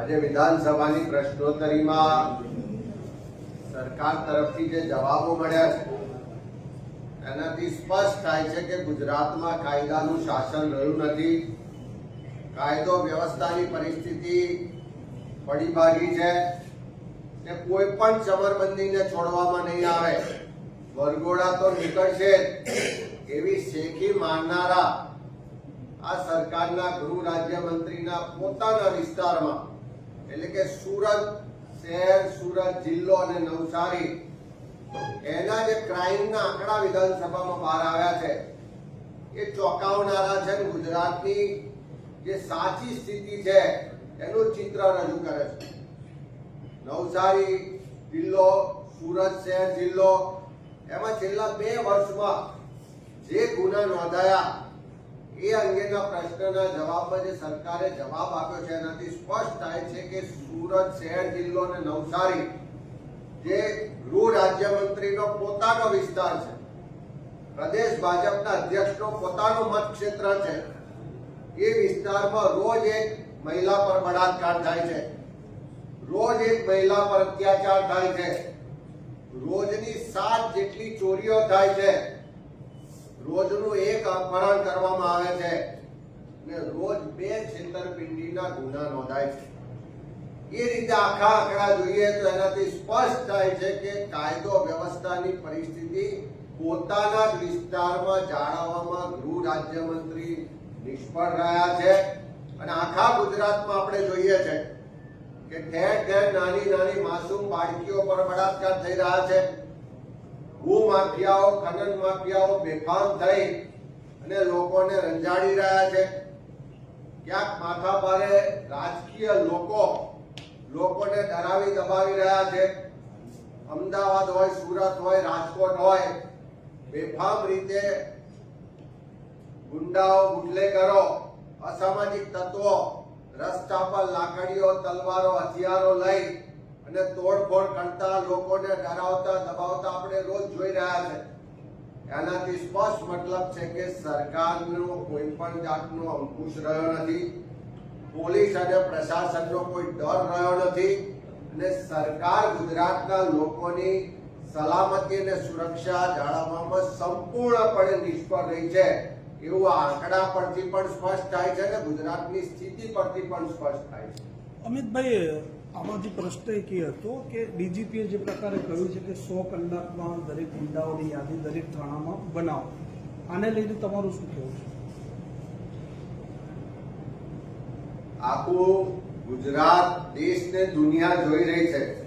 આજે વિધાનસભાની પ્રશ્નોત્તરીમાં સરકાર તરફથી જે જવાબો મળ્યા છે, એનાથી સ્પષ્ટ થાય છે કે ગુજરાતમાં કાયદાનું શાસન રહ્યું નથી કાયદો વ્યવસ્થાની પરિસ્થિતિ પડી ભાગી છે ને કોઈ પણ ચમરબંધીને છોડવામાં નહીં આવે વરઘોડા તો નીકળશે. એવી શેખી માનનારા આ સરકારના ગૃહ રાજ્યમંત્રીના પોતાના વિસ્તારમાં એટલે કે સુરત શહેર, સુરત જિલ્લો અને નવસારી, એના જે ક્રાઇમના આંકડા વિધાનસભામાં બહાર આવ્યા છે, એ ચોંકાવનારા છે ગુજરાતની જે સાચી સ્થિતિ છે, એનું ચિત્ર રજૂ કરે છે. નવસારી જિલ્લો, સુરત શહેર જિલ્લો, એમાં છેલ્લા બે વર્ષમાં જે ગુના નોંધાયા એ અંગેના પ્રશ્નના જવાબમાં જે સરકારે જવાબ આપ્યો છે. એનાથી સ્પષ્ટ થાય છે કે સુરત શહેર જિલ્લો અને નવસારી, જે ગૃહ રાજ્યમંત્રીનો પોતાનો વિસ્તાર છે, પ્રદેશ ભાજપના અધ્યક્ષનો પોતાનો મતક્ષેત્ર છે, એ વિસ્તારમાં રોજ એક મહિલા પર બળાત્કાર થાય છે. રોજ એક મહિલા પર અત્યાચાર થાય છે. રોજની સાત જેટલી ચોરીઓ થાય છે. રોજનું એક અપહરણ કરવામાં આવે છે ને રોજ બે છેતરપિંડીના ગુના નોંધાય છે. એ રીતે આખા આંકડા જોઈએ તો એનાથી સ્પષ્ટ થાય છે કે કાયદો વ્યવસ્થાની પરિસ્થિતિ પોતાના જ વિસ્તારમાં જાળવવામાં ગૃહ રાજ્યમંત્રી નિષ્ફળ રહ્યા છે. અને આખા ગુજરાતમાં આપણે જોઈએ છે કે ઠેર ઠેર નાની નાની માસૂમ બાળકીઓ પર બળાત્કાર થઈ રહ્યા છે. ભૂ માફિયાઓ ખનન માફિયાઓ બેફામ થઈ અને લોકોને રંજાડી રહ્યા છે. ક્યાંક માથા ભારે રાજકીય લોકો લોકોને ડરાવી દબાવી રહ્યા છે. અમદાવાદ હોય, સુરત હોય, રાજકોટ હોય, બેફામ રીતે ગુંડાઓ બુટલેગરો અસામાજિક તત્વો, રસ્તા પર લાકડીઓ, તલવારો, હથિયારો લઈ અને તોડફોડ કરતા, લોકોને ડરાવતા, દબાવતા આપણે રોજ જોઈ રહ્યા છે. એનાથી સ્પષ્ટ મતલબ છે કે સરકારનો કોઈ પણ જાતનો અંકુશ રહ્યો નથી. પોલીસ અને પ્રશાસનનો કોઈ ડર રહ્યો નથી. અને સરકાર ગુજરાતના લોકોની સલામતી અને સુરક્ષા જાળવવામાં સંપૂર્ણપણે નિષ્ફળ રહી છે. એવું આંકડા પરથી પણ સ્પષ્ટ થાય છે અને ગુજરાતની સ્થિતિ પરથી પણ સ્પષ્ટ થાય છે. અમિતભાઈ આમાં જે પ્રશ્ન એક એ હતો કે ડીજીપીએ જે પ્રકારે કહ્યું છે કે સો કલાકમાં દરેક ગુંડાઓની યાદી દરેક થાણામાં બનાવો. આને લઈને તમારું શું કહેવું છે? આખું ગુજરાત દેશ ને દુનિયા જોઈ રહી છે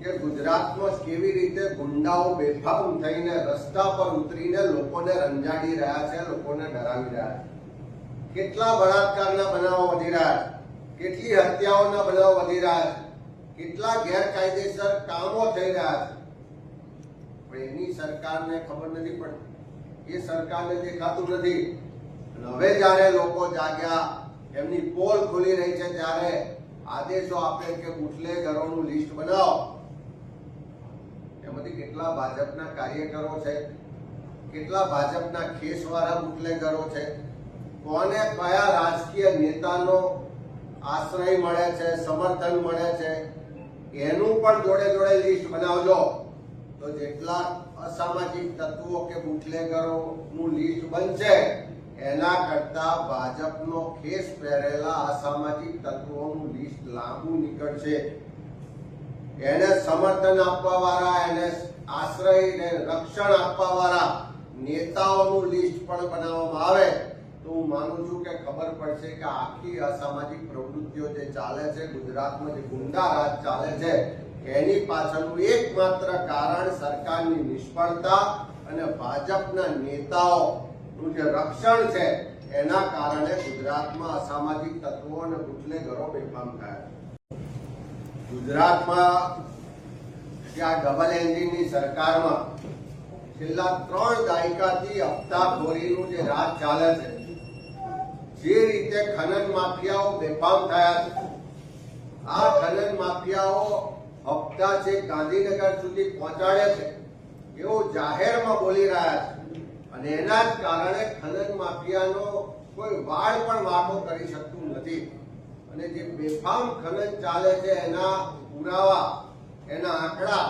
કે ગુજરાતમાં કેવી રીતે ગુંડાઓ બેફામ થઈને રસ્તા પર ઉતરીને લોકોને રંજાડી રહ્યા છે, લોકોને ડરાવી રહ્યા છે. કેટલા બળાત્કારના બનાવો વધી રહ્યા છે. કેટલી હત્યાઓના બનાવ વધી રહ્યા છે. કેટલા ગેરકાયદેસર કામો થઈ રહ્યા છે. પણ એની સરકારને ખબર નથી પડતી. એ સરકારને દેખાતું નથી. હવે જ્યારે લોકો જાગ્યા, એમની પોલ ખુલી રહી છે ત્યારે આદેશો આપે કે બુટલેગરોનું લિસ્ટ બનાવો. એમાંથી કેટલા ભાજપના કાર્યકરો છે? કેટલા ભાજપના ખેસવાળા બુટલેગરો છે? કોને કયા રાજકીય નેતાનો આશ્રય મળે છે, સમર્થન મળે છે. એનું પણ જોડે જોડે લિસ્ટ બનાવજો. તો જેટલા અસામાજિક તત્વો કે બુટલેગરોનું લિસ્ટ બનશે, એના કરતા ભાજપનો ખેસ પહેરેલા અસામાજિક તત્વોનું લિસ્ટ લાંબુ નીકળશે. એને સમર્થન આપવા વાળા એને આશ્રય ને રક્ષણ આપવા વાળા નેતાઓનું લિસ્ટ પણ બનાવવામાં આવે. તો હું માનું છું કે ખબર પડશે કે આખી અસામાજિક પ્રવૃત્તિઓ જે ચાલે છે, ગુજરાતમાં જે ગુંડા રાજ ચાલે છે, એની પાછળનું એકમાત્ર કારણ સરકારની નિષ્ફળતા અને ભાજપના નેતાઓનું જે રક્ષણ છે, એના કારણે ગુજરાતમાં અસામાજિક તત્વો અને બુટલેગરો બેફામ થયા ગુજરાતમાં આ ડબલ એન્જિનની સરકારમાં છેલ્લા ત્રણ દાયકાથી હપ્તાખોરીનું જે રાજ ચાલે છે જે રીતે ખનન માફિયાઓ બેફામ થયા છે, આ ખનન માફિયાઓ હપ્તા છે ગાંધીનગર સુધી પહોંચાડે છે એવું જાહેરમાં બોલી રહ્યા છે. અને એના જ કારણે ખનન માફિયાનો કોઈ વાળ પણ વાંકો કરી શકતું નથી. અને જે બેફામ ખનન ચાલે છે, એના પુરાવા, એના આંકડા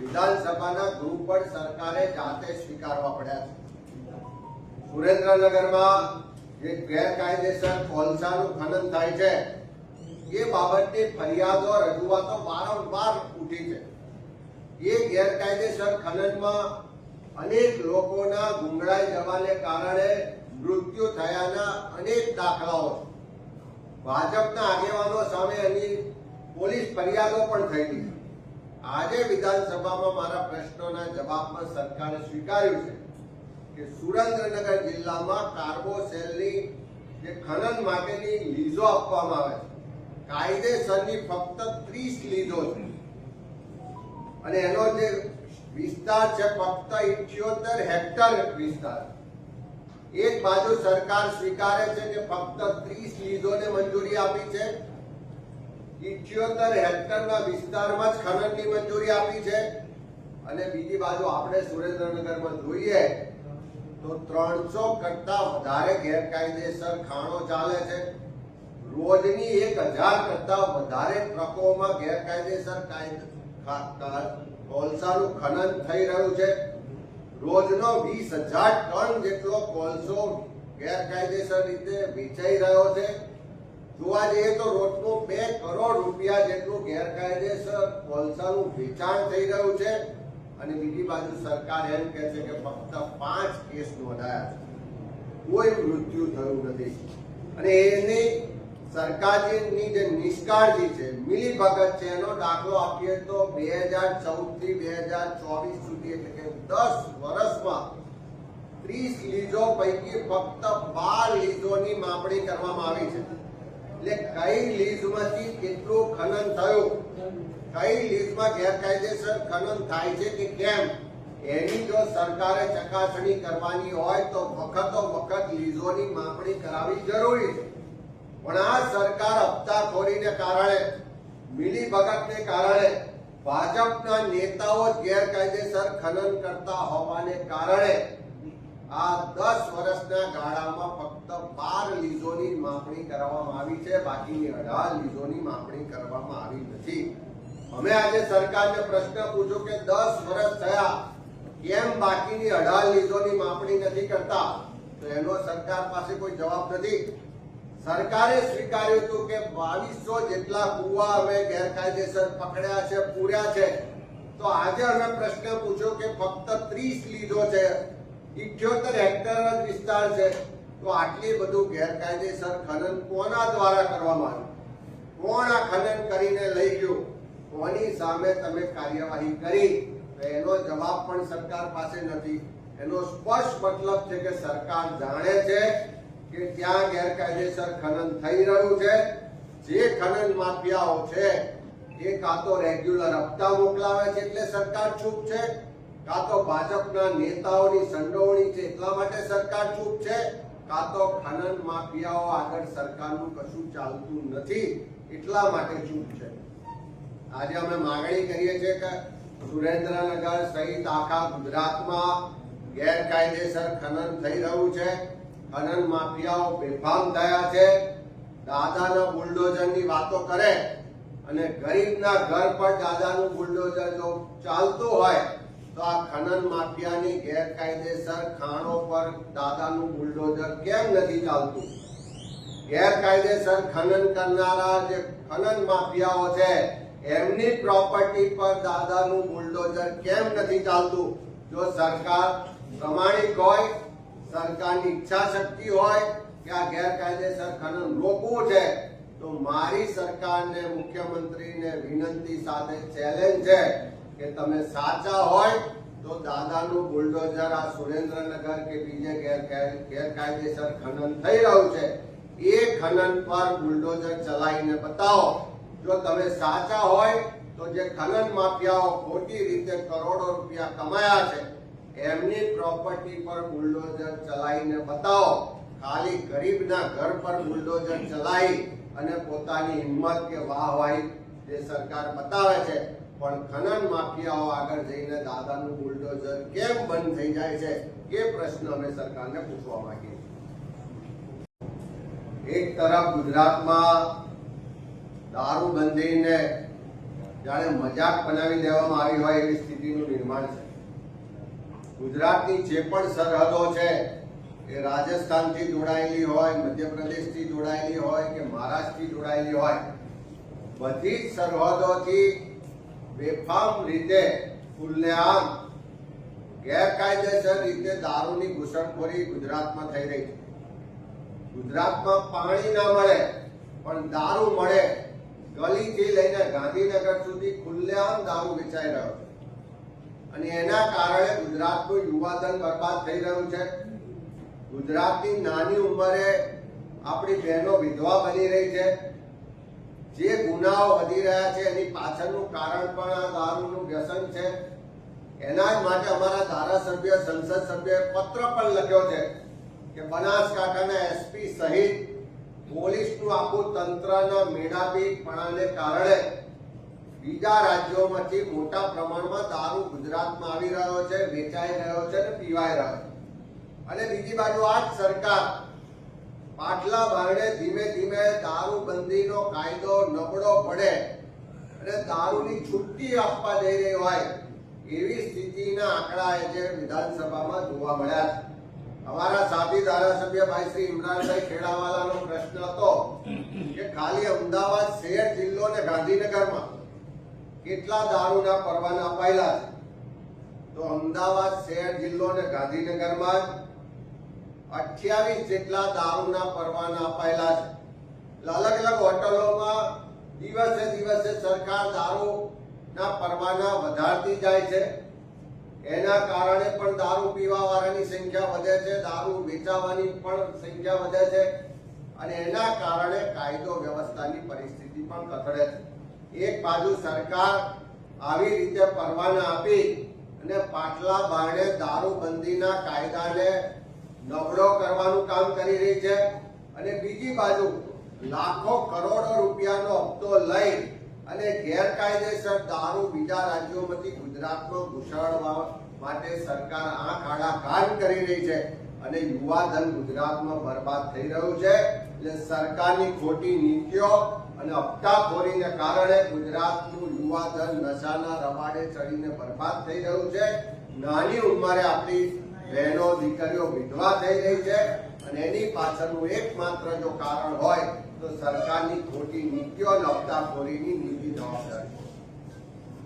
વિધાનસભાના ગૃહ પર સરકારે જાતે સ્વીકારવા પડ્યા છે. સુરેન્દ્રનગરમાં જે ગેરકાયદેસર કોલસાનું ખનન થાય છે. એ બાબતની ફરિયાદો, રજૂઆતો વારંવાર ઉઠી છે. એ ગેરકાયદેસર ખનનમાં અનેક લોકોના ગુંગળાઈ જવાને કારણે મૃત્યુ થયાના અનેક દાખલાઓ. ભાજપના આગેવાનો સામે એની પોલીસ ફરિયાદો પણ થઈ હતી આજે વિધાનસભામાં મારા પ્રશ્નોના જવાબમાં સરકારે સ્વીકાર્યું છે. કે સુરેન્દ્રનગર જિલ્લામાં કાર્બોસેલની જે ખનન માટેની લીઝો આપવામાં આવે છે. કાયદેસરની ફક્ત ત્રીસ લીઝો છે. અને એનો જે વિસ્તાર છે ફક્ત ઇઠ્યોતેર હેક્ટર વિસ્તાર. એક બાજુ સરકાર સ્વીકારે છે કે ફક્ત ત્રીસ લીઝોને મંજૂરી આપી છે. ઇઠ્યોતેર હેક્ટરના વિસ્તારમાં જ ખનનની મંજૂરી આપી છે. અને બીજી બાજુ આપણે સુરેન્દ્રનગરમાં જોઈએ તો ત્રણસો કરતા વધારે ગેરકાયદેસર ખાણો ચાલે છે. રોજની એક હજાર કરતા વધારે ટ્રકોમાં ગેરકાયદેસર કોલસાનું ખનન થઈ રહ્યું છે. રોજનો વીસ હજાર ટન જેટલો કોલસો ગેરકાયદેસર રીતે વેચાઈ રહ્યો છે. જોવા જઈએ તો રોજનું બે કરોડ રૂપિયા જેટલું ગેરકાયદેસર કોલસાનું વેચાણ થઈ રહ્યું છે. અને બીજી બાજુ સરકાર એમ કહે છે કે ફક્ત પાંચ કેસ નોંધાયા છે. કોઈ મૃત્યુ થયું નથી. અને એની સરકારની જે નિષ્કાળજી છે મિલી ભગત છે, એનો દાખલો આપીએ તો બે હજાર ચૌદથી બે હજાર ચોવીસ સુધી એટલે કે દસ વર્ષમાં ત્રીસ લીઝો પૈકી ફક્ત બાર લીઝોની માપણી કરવામાં આવી છે. એટલે કઈ લીઝમાંથી કેટલું ખનન થયું? કઈ લીઝમાં ગેરકાયદેસર ખનન થાય છે કે કેમ? એની જો સરકારે ચકાસણી કરવાની હોય તો વખતો વખત લીઝોની માપણી કરાવવી જરૂરી છે. પણ આ સરકાર હપ્તાખોરીને કારણે મિલી ભગતને કારણે, ભાજપના નેતાઓ ગેરકાયદેસર ખનન કરતા હોવાને કારણે આ દસ વર્ષના ગાળામાં ફક્ત બાર લીઝોની માપણી કરવામાં આવી છે. બાકીની અઢાર લીઝોની માપણી કરવામાં આવી નથી. અમે આજે સરકારને પ્રશ્ન પૂછ્યો કે દસ વર્ષ થયા, કેમ બાકીની અઢાર લીઝોની માપણી નથી કરતા? તો એનો સરકાર પાસે કોઈ જવાબ નથી. સરકારે સ્વીકાર્યું હતું કે બાવીસો જેટલા કુવા અમે ગેરકાયદેસર પકડ્યા છે, પૂર્યા છે. તો આજે અમે પ્રશ્ન પૂછ્યો કે ફક્ત ત્રીસ લીધો છે ઇઠ્યોતેર હેક્ટર જ વિસ્તાર છે. તો આટલી બધું ગેરકાયદેસર ખનન કોના દ્વારા કરવામાં આવ્યું? કોણ આ ખનન કરીને લઈ ગયું? કોની સામે તમે કાર્યવાહી કરી? તો એનો જવાબ પણ સરકાર પાસે નથી. એનો સ્પષ્ટ મતલબ છે કે સરકાર જાણે છે કે ત્યાં ગેરકાયદેસર ખનન થઈ રહ્યું છે. જે ખનન માફિયાઓ છે, એ કાં તો રેગ્યુલર હપ્તા મોકલાવે છે એટલે સરકાર ચૂપ છે? કાં તો ભાજપના નેતાઓની સંડોવણી છે એટલા માટે સરકાર ચૂપ છે? કાં તો ખનન માફિયાઓ આગળ સરકારનું કશું ચાલતું નથી એટલા માટે ચૂપ છે? આજે અમે માંગણી કરીએ છીએ કે સુરેન્દ્રનગર સહિત આખા ગુજરાતમાં ગેરકાયદેસર ખનન થઈ રહ્યું છે. ખનન માફિયાઓ બેફામ થયા છે. દાદાના બુલડોઝરની વાતો કરે અને ગરીબના ઘર પર દાદાનું બુલડોઝર જો ચાલતું હોય તો આ ખનન માફિયાની ગેરકાયદેસર ખાણો પર દાદાનું બુલડોઝર કેમ નથી ચાલતું? ગેરકાયદેસર ખનન કરનારા જે ખનન માફિયાઓ છે, એમની પ્રોપર્ટી પર દાદાનું બુલડોઝર કેમ નથી ચાલતું? જો સરકાર પ્રમાણિક હોય, સરકારની ઈચ્છા શક્તિ હોય કે આ ગેરકાયદેસર ખનન રોકવું છે, તો મારી સરકારને, મુખ્યમંત્રીને વિનંતી સાથે ચેલેન્જ છે કે તમે સાચા હોય તો દાદાનું બુલડોઝર આ સુરેન્દ્રનગર કે બીજે ગેરકાય- ગેરકાયદેસર ખનન થઈ રહ્યું છે, એ ખનન પર બુલડોઝર ચલાવીને બતાવો. જો તમે સાચા હોય તો જે ખનન માફિયાઓ ખોટી રીતે કરોડો રૂપિયા કમાયા છે, એમની પ્રોપર્ટી પર બુલડોઝર ચલાવીને બતાવો. ખાલી ગરીબના ઘર પર બુલડોઝર ચલાવી અને પોતાની હિંમત કે વાહવાહી જે સરકાર બતાવે છે પણ ખનન માફિયાઓ આગળ જઈને દાદાનું બુલડોઝર કેમ બંધ થઈ જાય છે એ પ્રશ્ન અમે સરકારને પૂછવા માંગીએ એક તરફ ગુજરાતમાં દારૂબંધીને જાણે મજાક બનાવી દેવામાં આવી હોય એવી સ્થિતિનું નિર્માણ છે. ગુજરાતની જે પણ સરહદો છે એ રાજસ્થાનથી જોડાયેલી હોય, મધ્યપ્રદેશથી જોડાયેલી હોય કે મહારાષ્ટ્રથી જોડાયેલી હોય, બધી જ સરહદોથી બેફામ રીતે ખુલ્લેઆમ ગેરકાયદેસર રીતે દારૂની ઘૂસણખોરી ગુજરાતમાં થઈ રહી છે. ગુજરાતમાં પાણી ના મળે, પણ દારૂ મળે, ગલીથી લઈને ગાંધીનગર સુધી ખુલ્લેઆમ દારૂ વેચાઈ રહ્યો છે. અને એના કારણે ગુજરાતનું યુવાધન બરબાદ થઈ રહ્યું છે. ગુજરાતની નાની ઉંમરે આપણી બહેનો વિધવા બની રહી છે. જે ગુનાઓ વધી રહ્યા છે, એની પાછળનું કારણ પણ આ દારૂનું વ્યસન છે. એના માટે અમારા ધારાસભ્ય, સંસદ સભ્ય પત્ર પણ લખ્યો છે કે બનાસકાંઠાના એસપી સહિત પોલીસનું આખું તંત્રના મેળાપીપણાને કારણે બીજા રાજ્યોમાંથી મોટા પ્રમાણમાં દારૂ ગુજરાતમાં આવી રહ્યો છે, વેચાઈ રહ્યો છે અને પીવાઈ રહ્યો છે. અને બીજી બાજુ આ જ સરકાર પાટલા બારણે ધીમે ધીમે દારૂબંધીનો કાયદો નબળો પડે અને દારૂની છુટ્ટી આપવા જઈ રહી હોય એવી સ્થિતિના આંકડા આજે વિધાનસભામાં જોવા મળ્યા છે. અમારા સાથી ધારાસભ્ય ભાઈ શ્રી ઇમરાનભાઈ ખેડાવાલાનો પ્રશ્ન હતો કે ખાલી અમદાવાદ શહેર જિલ્લો ને ગાંધીનગરમાં કેટલા દારૂના પરવાના અપાયેલા છે? તો અમદાવાદ શહેર જિલ્લો ને ગાંધીનગરમાં અઠ્યાવીસ જેટલા દારૂના પરવાના અપાયેલા છે. અલગ અલગ હોટલોમાં દિવસે દિવસે સરકાર દારૂના પરવાના વધારતી જાય છે. એના કારણે પણ દારૂ પીવા વાળાની સંખ્યા વધે છે, દારૂ વેચાવાની પણ સંખ્યા વધે છે અને એના કારણે કાયદો વ્યવસ્થાની પરિસ્થિતિ પણ કથળે છે. એક બાજુ સરકાર આવી રીતે પરવાના આપી અને પાટલા બારણે દારૂબંધીના કાયદાને નબળો કરવાનું કામ કરી રહી છે. અને બીજી બાજુ લાખો કરોડો રૂપિયાનો હપ્તો લઈ અને ગેરકાયદેસર દારૂ બીજા રાજ્યોમાંથી ગુજરાતમાં ઘુસાડવા માટે સરકાર આંખ આડા કાન કરી રહી છે. અને યુવાધન ગુજરાતમાં બરબાદ થઈ રહ્યું છે. એટલે સરકારની ખોટી નીતિઓ અને હપ્તાખોરીને કારણે ગુજરાતનું યુવાધન નશાના રવાડે ચડીને બરબાદ થઈ રહ્યું છે. નાની ઉંમરે આપણી બહેનો, દીકરીઓ વિધવા થઈ રહી છે અને એની પાછળનું એકમાત્ર જો કારણ હોય તો સરકારની ખોટી નીતિઓ અને હપ્તાખોરીની નીતિ જવાબદારી